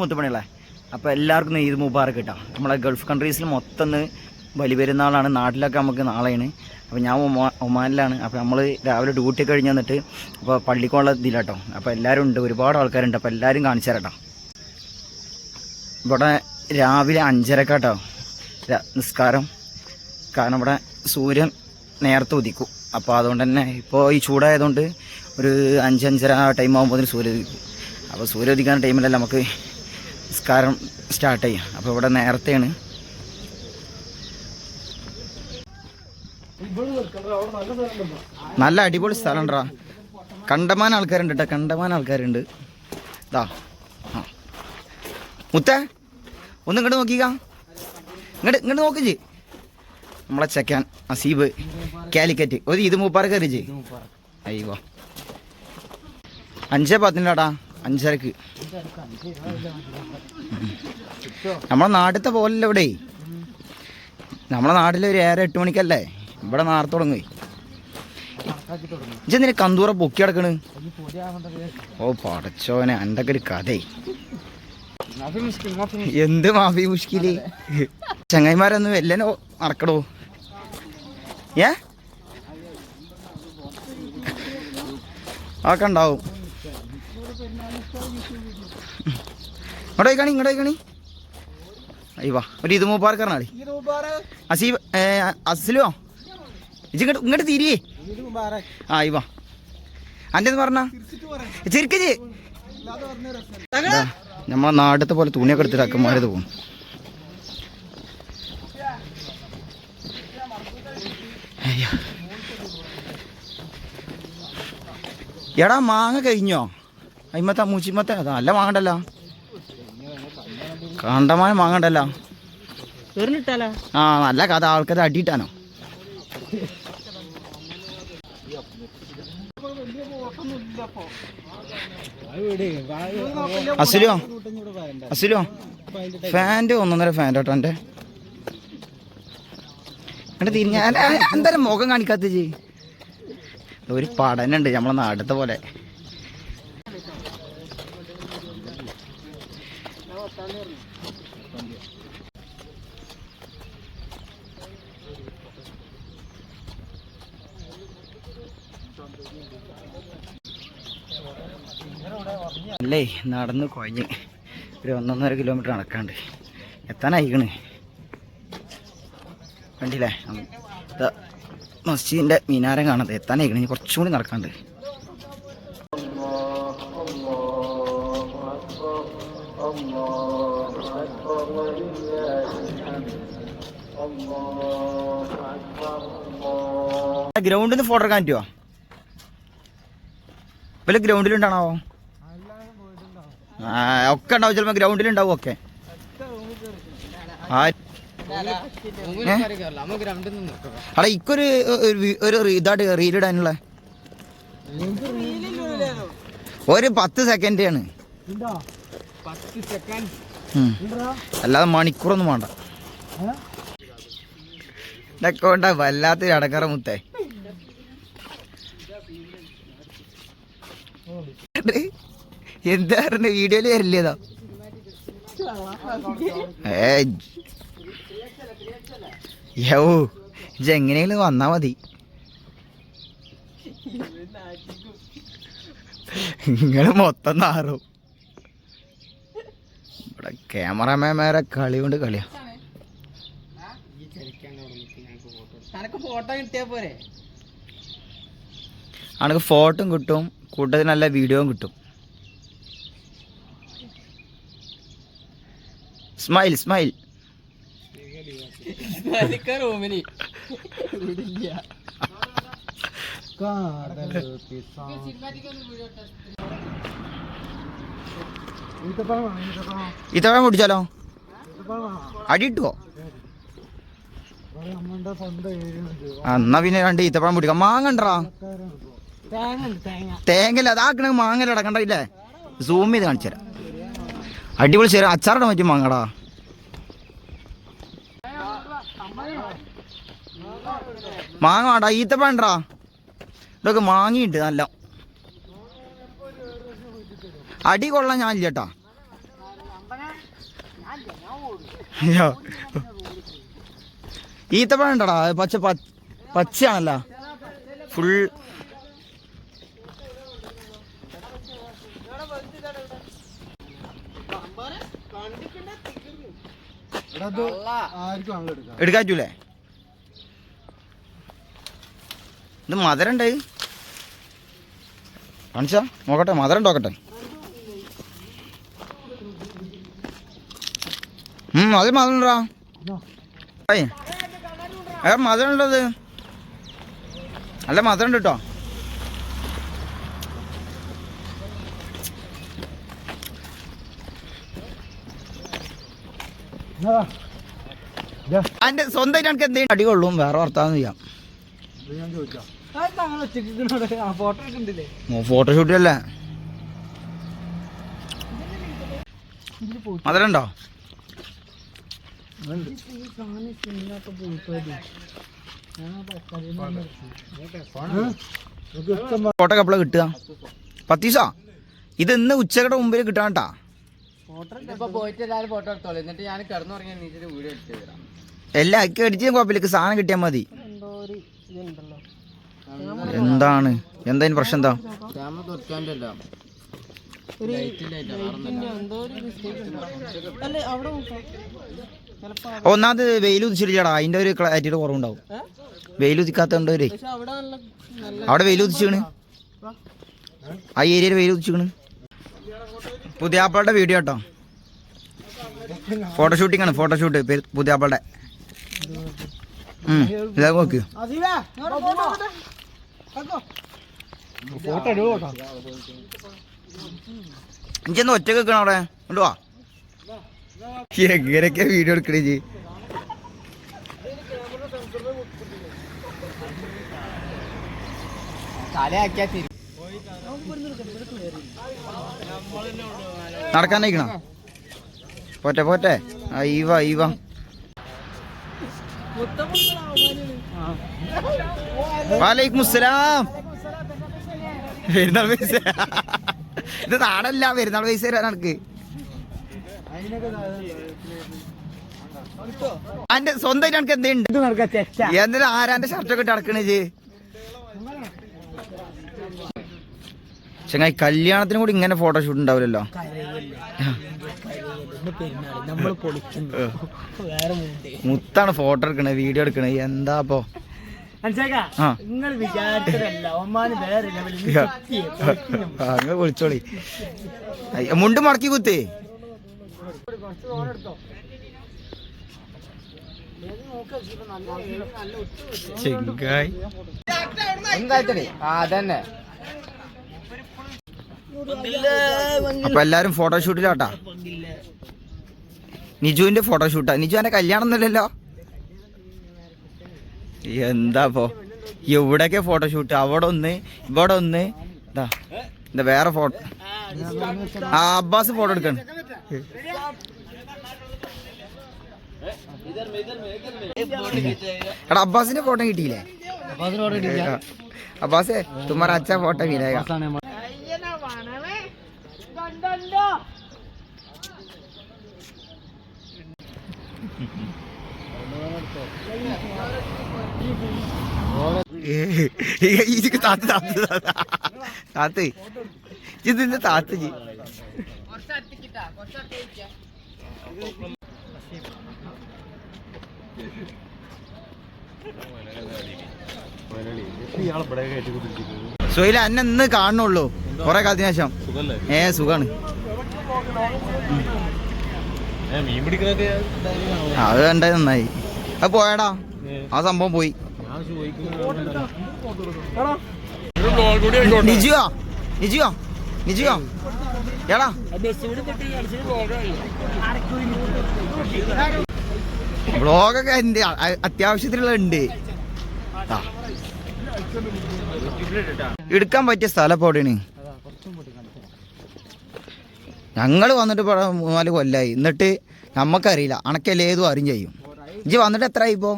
മുത്തുമണികളെ. അപ്പോൾ എല്ലാവർക്കും ഈദ് മുബാറക്ക് കിട്ടാം നമ്മളെ ഗൾഫ് കൺട്രീസിൽ മൊത്തം വലിയ പെരുന്നാളാണ് നാട്ടിലൊക്കെ നമുക്ക് നാളെയാണ്. അപ്പോൾ ഞാൻ ഒമാനിലാണ്. അപ്പോൾ നമ്മൾ രാവിലെ ഡ്യൂട്ടി കഴിഞ്ഞ് വന്നിട്ട് അപ്പോൾ പള്ളിക്കുള്ള ഇതിലാട്ടോ. അപ്പോൾ എല്ലാവരും ഉണ്ട്. ഒരുപാട് ആൾക്കാരുണ്ട്. അപ്പോൾ എല്ലാവരും കാണിച്ചു തരട്ടോ. ഇവിടെ രാവിലെ അഞ്ചരക്കാട്ടോ. നിസ്കാരം. കാരണം ഇവിടെ സൂര്യൻ നേരത്തെ ഉദിക്കും. അപ്പോൾ അതുകൊണ്ട് തന്നെ ഇപ്പോൾ ഈ ചൂടായതുകൊണ്ട് ഒരു അഞ്ചഞ്ചര ടൈം ആകുമ്പോൾ സൂര്യ ഉദിക്കും അപ്പോൾ സൂര്യ ഉദിക്കാൻ ടൈമിലല്ല നമുക്ക് നിസ്കാരം സ്റ്റാർട്ട് ചെയ്യും അപ്പോൾ ഇവിടെ നേരത്തെയാണ്. നല്ല അടിപൊളി സ്ഥലമുണ്ടാ കണ്ടമാൻ ആൾക്കാരുണ്ട് കേട്ടോ കണ്ടമാൻ ആൾക്കാരുണ്ട്. ഇതാ ആ. മുത്തേ ഒന്ന് ഇങ്ങോട്ട് നോക്കിക്കാ. ഇങ്ങോട്ട് ഇങ്ങോട്ട് നോക്ക് ചെയ് നമ്മളെ ചെക്കാൻ അസീബ് കാലിക്കറ്റ്. ഒരു ഇത് മൂപ്പാറ കയറി ചെയ് അയ്യോ. അഞ്ചേ പത്തിനാടാ. അഞ്ചരക്ക്. നമ്മളെ നാട്ടിലത്തെ പോലല്ല ഇവിടെ? നമ്മളെ നാട്ടിൽ ഒരു ഏറെ എട്ട് മണിക്കല്ലേ? ഇവിടെ നേരത്തെ തുടങ്ങി ഇജെന്തിനാ കന്തൂറ പൊക്കി കിടക്കണ് ഓ പടച്ചോനെ എന്തൊക്കെ ഒരു കഥേ. എന്ത് മാഫി മുഷ്കിൽ? ചങ്ങായിമാരൊന്നും എല്ലനോ നടക്കടോ ഏ? അതൊക്കെ ഉണ്ടാവും. ഇങ്ങോട്ട് പോയിക്കാണി ഇങ്ങോട്ടേ പോയിക്കാണി അയ്യോ ഒരു ഇത് മൂപ്പാർക്കാരനാളി അസീബ് ഇജ്ജ് ഇങ്ങോട്ട് ഇങ്ങോട്ട് തിരിയേ. ആ അയ്യോ അന്റെ എന്ന് പറഞ്ഞ? ചിരിക്കജ് നമ്മളെ നാടത്തെ പോലെ തുണിയൊക്കെ എടുത്തിട്ട് അക്കന്മാരത് പോകും. എടാ മാങ്ങ കഴിഞ്ഞോ? അയിമത്തെ മൂച്ചിമത്തെ അതാ വാങ്ങണ്ടല്ലോ മാങ്ങണ്ടല്ലോ. കണ്ടമാന എറിഞ്ഞിട്ടാലോ ആ നല്ല കഥ. ആൾക്കാരെ അടിയിട്ടാനോ? അസുലോ? അസുലോ? ഫാന്റെ ഒന്നൊന്നര ഫാൻ കേട്ടോ എന്റെ. എന്നിട്ട് തിരിഞ്ഞ എന്തായാലും മുഖം കാണിക്കാത്ത ജി ഒരു പഠനമുണ്ട് നമ്മളെ നാടത്തെ പോലെ. അല്ലേ നടന്ന് കുഴഞ്ഞ്. ഒരു ഒന്നൊന്നര കിലോമീറ്റർ നടക്കാണ്ട്. എത്താനായിക്കണ്. കണ്ടില്ലേ? മസ്ജിദിന്റെ മീനാരം കാണാതെ എത്താനായിക്കണ്. ഇനി കുറച്ചും കൂടി നടക്കാണ്ട്. ഗ്രൗണ്ടിൽ നിന്ന് ഫോട്ടോ എടുക്കാൻ പറ്റുമോ വല്ല ഗ്രൗണ്ടിലുണ്ടാണോ? ഒക്കെ ഉണ്ടാവും. ചിലപ്പോ ഗ്രൗണ്ടിലുണ്ടാവും ഒക്കെ. അട ഇക്കൊരു ഒരു ഇതായിട്ട് റീലിടാനുള്ള ഒരു പത്ത് സെക്കൻഡ് ആണ്. അല്ലാതെ മണിക്കൂറൊന്നും വേണ്ട. ഇതൊക്കെ വേണ്ട വല്ലാത്തൊരു അടക്കറ മുത്തേ. എന്താ പറഞ്ഞ വീഡിയോയിൽ വരില്ലേതാ? യോ ഇജെങ്ങനെയെങ്കിലും വന്നാ മതി. നിങ്ങൾ മൊത്തം നാറും. ഇവിടെ ക്യാമറമാൻമാരെ കളി കൊണ്ട് കളിയാ. ഫോട്ടോ കിട്ടിയാ പോരെ? അനക്ക് ഫോട്ടോയും കിട്ടും. കൂട്ടത്തിൽ നല്ല വീഡിയോയും കിട്ടും. സ്മൈൽ സ്മൈൽ ഇത്തവണ കുടിച്ചാലോ അടി ഇട്ടോ ആ, എന്നാ പിന്നെ രണ്ട് ഈത്തപ്പഴം പിടിക്കാം മാങ്ങണ്ടാ തേങ്ങ. തേങ്ങ തേങ്ങല അതാക്കണ മാങ്ങല അടക്കണ്ട ഇല്ലേ? സൂം ചെയ്ത് കാണിച്ചു തരാം. അടിപൊളി ചേരാ അച്ചാറിടാൻ പറ്റും മാങ്ങടാ. മാങ്ങ വേണ്ട ഈത്തപ്പണ്ടാ ഇതൊക്കെ മാങ്ങിയുണ്ട് നല്ല. അടി കൊള്ളാൻ ഞാൻ ഇല്ലേട്ടാ. ഈത്തപ്പഴം പച്ച പച്ചയാണല്ലോ. ഫുൾ എടുക്കാൻ പറ്റൂലേ ഇത് മധുരം ഉണ്ടായി കാണിച്ചാ നോക്കട്ടെ മധുരം നോക്കട്ടെ ഉം അത് മധുരം ഉണ്ടോ? ഏയ് ഏ മധുരം ഉണ്ടത് നല്ല മധുരം ഉണ്ട് കേട്ടോ. അതിന്റെ സ്വന്തമായിട്ട് എനിക്ക് എന്തെങ്കിലും അടി കൊള്ളും വേറെ വർത്താനം ചെയ്യാം. ഫോട്ടോഷൂട്ട് അല്ലേ? മധുരം ഉണ്ടോ ഫോട്ടോ കപ്പള കിട്ടുക? പത്തീസാ? ഇത് ഇന്ന് ഉച്ചകട മുമ്പിൽ കിട്ടാട്ടാ ഇപ്പൊ പോയിട്ട് എല്ലാവരും ഫോട്ടോ എടുത്തോളൂ. എന്നിട്ട് ഞാൻ കിടന്നുറങ്ങി വീഡിയോ എടുത്ത് തരാം എല്ലാം അയക്കി അടിച്ചും കുഴപ്പമില്ല. സാധനം കിട്ടിയാൽ മതി. എന്താണ്? എന്താ പ്രശ്നം എന്താ? ക്യാമറ. അല്ല ഒന്നാമത് വെയിൽ ഉദിച്ചിട്ടാ അതിന്റെ ഒരു ക്ലാരിറ്റിയുടെ കുറവുണ്ടാവും? വെയിൽ ഉദിക്കാത്തോണ്ട് ഒരു അവിടെ നല്ല നല്ല അവിടെ വെയിൽ ഉദിച്ചിക്കണ് ആ. ഏരിയയിൽ വെയിൽ ഉദിച്ചിക്കണ് പുതിയ ആപ്പിളുടെ വീഡിയോ കേട്ടോ ഫോട്ടോഷൂട്ടിംഗ് ആണ് ഫോട്ടോഷൂട്ട് പുതിയ ആപ്പിളുടെ ഇതാ നോക്ക്. ഒറ്റ വെക്കണം അവിടെ? കൊണ്ടുവാ എങ്ങനെയൊക്കെ വീഡിയോ എടുക്കണേ ജി തലയാക്കിയാ തിരി നടക്കാനയക്കണ പോറ്റെ പോറ്റെ അയ്യവ അയ്യവ വാലൈക്കും അസ്സലാം പെരുന്നാൾ പൈസ ഇത് നാടല്ല പെരുന്നാൾ പൈസ തരാൻ നടക്ക്. അന്റെ സ്വന്തമായിട്ട് എനിക്ക് എന്തുണ്ട്? ഇത് നടക്കാ ചെറ്റ എന്തിനാ ആരാന്റെ ഷർട്ടൊക്കെ ഇട്ട് നടക്കണേ ചങ്ങായി കല്യാണത്തിന് കൂടി ഇങ്ങനെ ഫോട്ടോഷൂട്ട് ഉണ്ടാവില്ലല്ലോ? നമ്മൾ പൊളിക്കുന്നു. വേറെ മുണ്ട്. മുത്താണ് ഫോട്ടോ എടുക്കണേ വീഡിയോ എടുക്കണേ. എന്താ അപ്പോ മനസ്സിലാക്കാ നിങ്ങൾ വിചാരിച്ചതല്ല. ഒമാന് വേറെ ലെവലിൽ അങ്ങ് വിളിച്ചോളി മുണ്ട് മടക്കി കുത്തേ. ചെങ്കായ് എന്തായിട്ടേ ആ അതന്നെ. അപ്പൊ എല്ലാരും ഫോട്ടോഷൂട്ടിലാട്ടാ? നിജുവിന്റെ ഫോട്ടോഷൂട്ടാ? നിജു എന്റെ കല്യാണം ഒന്നുമില്ലല്ലോ? എന്താപ്പോ എവിടെയൊക്കെ ഫോട്ടോഷൂട്ട്? അവിടെ ഒന്ന് ഇവിടെ ഒന്ന് ഇതാ എന്താ വേറെ ഫോട്ടോ ആ അബ്ബാസ് ഫോട്ടോ എടുക്കണം. എടാ അബ്ബാസിന്റെ ഫോട്ടോ കിട്ടിയില്ലേ? അബ്ബാസേ തുമ്മാര അച്ഛ ഫോട്ടോ വീരേഗ ഇത് താത്ത് താത്ത് താത്ത്. ഇതിന്റെ താത്ത് ജി സുഹൈല അന്നെ ഇന്ന് കാണുള്ളൂ കൊറേ കാലത്തിന് ശേഷം. ഏ സുഖാണ്. അത് കണ്ടത് നന്നായി. അത് പോയടാ. ആ സംഭവം പോയി. നിജുവാ നിജിയോ? നിജിയോ? എടാ. ബ്ലോഗൊക്കെ എന്റെ അത്യാവശ്യത്തിലുള്ള ഉണ്ട്. എടുക്കാൻ പറ്റിയ സ്ഥലം ഇപ്പൊ എവിടെയാണ്? ഞങ്ങൾ വന്നിട്ട് മൂന്നാൽ കൊല്ലായി. എന്നിട്ട് നമുക്കറിയില്ല അണക്കല്ലേ ഏതും അറിയും ചെയ്യും. ഇജ്ജ് വന്നിട്ട് എത്ര ആയി ഇപ്പോ?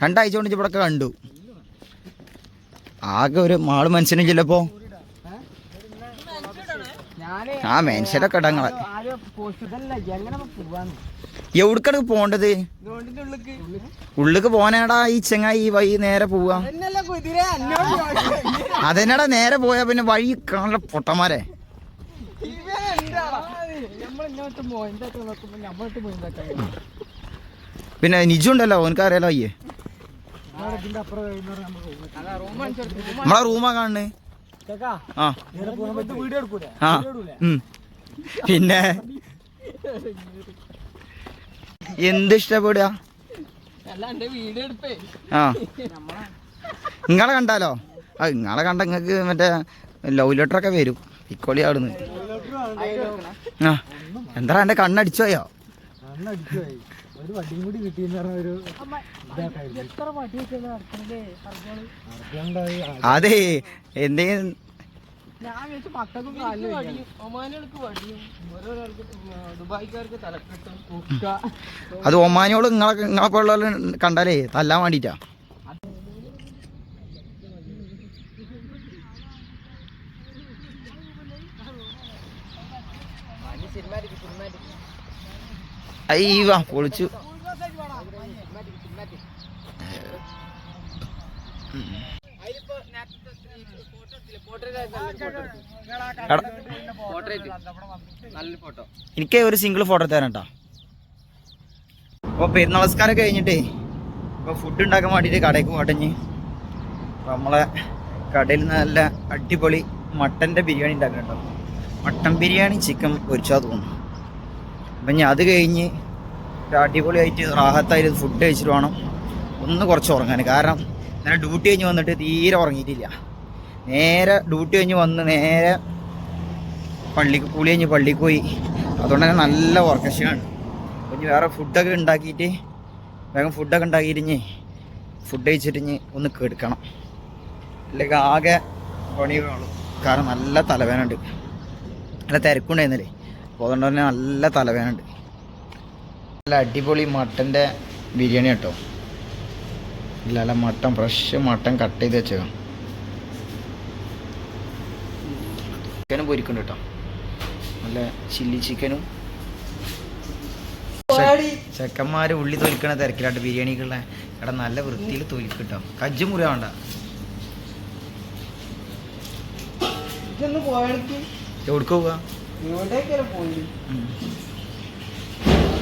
രണ്ടാഴ്ച കൊണ്ട് ഇവിടെ കണ്ടു. ആകെ ഒരു മാൾ മനുഷ്യനും ചിലപ്പോ ഞാൻ ആ മനുഷ്യരൊക്കെ ഇടങ്ങളെ. എവിടക്കാണ് പോണ്ടത് ഉള്ളിക്ക് പോനാടാ ഈ ചെങ്ങായി ഈ വഴി നേരെ പോവാ. അതെന്നടാ നേരെ പോയാ പിന്നെ വഴി കാണല പൊട്ടന്മാരെ? നമ്മൾ ഇങ്ങോട്ട് പോയി? നോക്കുമ്പോ നമ്മളിട്ട് പോയിന്റൊക്കെ പിന്നെ നിജു ഉണ്ടല്ലോ അയ്യേ. അതാ റൂം അനുസരിച്ച് നമ്മളെ റൂമാ കാണുന്നത്. പിന്നെ? എന്ത് ഇഷ്ടപ്പെടുക? നിങ്ങളെ കണ്ടാലോ? ആ നിങ്ങളെ കണ്ട നിങ്ങൾക്ക് മറ്റേ ലവ് ലെറ്റർ ഒക്കെ വരും. ഇക്കോളി അവിടുന്ന്. ആ. എന്താ എന്റെ കണ്ണടിച്ചോയോ. ഒരു വടിയും കൂടി കിട്ടിയെന്ന് പറഞ്ഞ ഒരു വടി അതെ എന്തെങ്കിലും അത് ഒമാനിയോട് നിങ്ങളെ നിങ്ങളെ പോലുള്ള കണ്ടാലേ തല്ലാൻ വേണ്ടിട്ടാ. അയ്യവാ പൊളിച്ചു എനിക്ക് ഒരു സിംഗിൾ ഫോട്ടോ തരാം കേട്ടോ. പെരുന്ന നമസ്കാരം കഴിഞ്ഞിട്ടേ ഇപ്പോൾ ഫുഡ് ഉണ്ടാക്കാൻ വേണ്ടിയിട്ട് കടയ്ക്ക് പോട്ടഞ്ഞ് അപ്പോൾ നമ്മളെ കടയിൽ നല്ല അടിപൊളി മട്ടന്റെ ബിരിയാണി ഉണ്ടാക്കുന്നുണ്ടോ മട്ടൻ ബിരിയാണി ചിക്കൻ പൊരിച്ചാൽ തോന്നുന്നു. അപ്പം ഞാൻ അത് കഴിഞ്ഞ് അടിപൊളിയായിട്ട് റാഹത്തായിട്ട് ഫുഡ് കഴിച്ചിട്ട് വേണം ഒന്ന് കുറച്ച് ഉറങ്ങാൻ. കാരണം ഇന്നലെ ഡ്യൂട്ടി കഴിഞ്ഞ് വന്നിട്ട് തീരെ ഉറങ്ങിയിട്ടില്ല. നേരെ ഡ്യൂട്ടി കഴിഞ്ഞ് വന്ന് നേരെ പള്ളിക്ക് കൂളി കഴിഞ്ഞ് പള്ളിക്ക് പോയി. അതുകൊണ്ട് തന്നെ നല്ല ഉറക്കക്ഷീണമാണ് ഇനി വേറെ ഫുഡൊക്കെ ഉണ്ടാക്കിയിട്ട് വേഗം ഫുഡൊക്കെ ഉണ്ടാക്കിയിട്ട് ഇനി ഫുഡ് കഴിച്ചിട്ട് ഇനി ഒന്ന് കെടുക്കണം. അല്ലെങ്കിൽ ആകെ പണി കാരണം നല്ല തലവേനുണ്ട് നല്ല തിരക്കുണ്ടായിരുന്നില്ലേ? അപ്പോൾ അതുകൊണ്ട് തന്നെ നല്ല തലവേനുണ്ട് നല്ല അടിപൊളി മട്ടന്റെ ബിരിയാണി കേട്ടോ. ഇല്ല അല്ല മട്ടൻ ഫ്രഷ് മട്ടൻ കട്ട് ചെയ്ത് വെച്ചേക്കാം ചിക്കനും പൊരിക്കുന്നുണ്ട് കേട്ടോ. നല്ല ചില്ലി ചിക്കനും ചെക്കന്മാര് ഉള്ളി തൊലിക്കണ തിരക്കിലാട്ട് ബിരിയാണിക്കുള്ള ഇവിടെ നല്ല വൃത്തിയിൽ തൊലിക്കും കേട്ടോ. കജ്ജ് മുറിയ വേണ്ട എവിടെക്ക് പോവാ.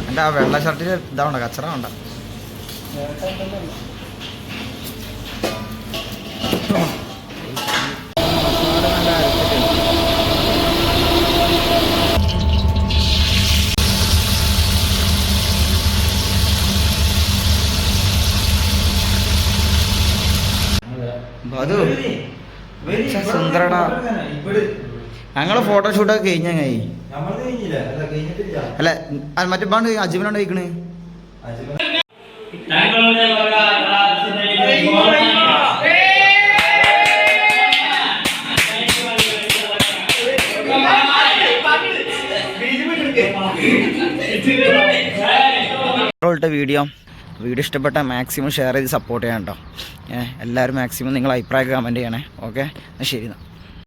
എന്റെ ആ വെള്ള ഷർട്ടിൽ ഇതാവണ്ട കച്ചറ വേണ്ട. ഞങ്ങൾ ഫോട്ടോഷൂട്ടൊക്കെ കഴിഞ്ഞായി അല്ല മറ്റേ ബാണ്ട് അജിബനാണ് കഴിക്കണേ. വീഡിയോ. വീഡിയോ ഇഷ്ടപ്പെട്ട മാക്സിമം ഷെയർ ചെയ്ത് സപ്പോർട്ട് ചെയ്യാം കേട്ടോ. ഏഹ് എല്ലാവരും മാക്സിമം നിങ്ങൾ അഭിപ്രായം കമന്റ് ചെയ്യണേ. ഓക്കെ എന്നാൽ ശരി എന്നാൽ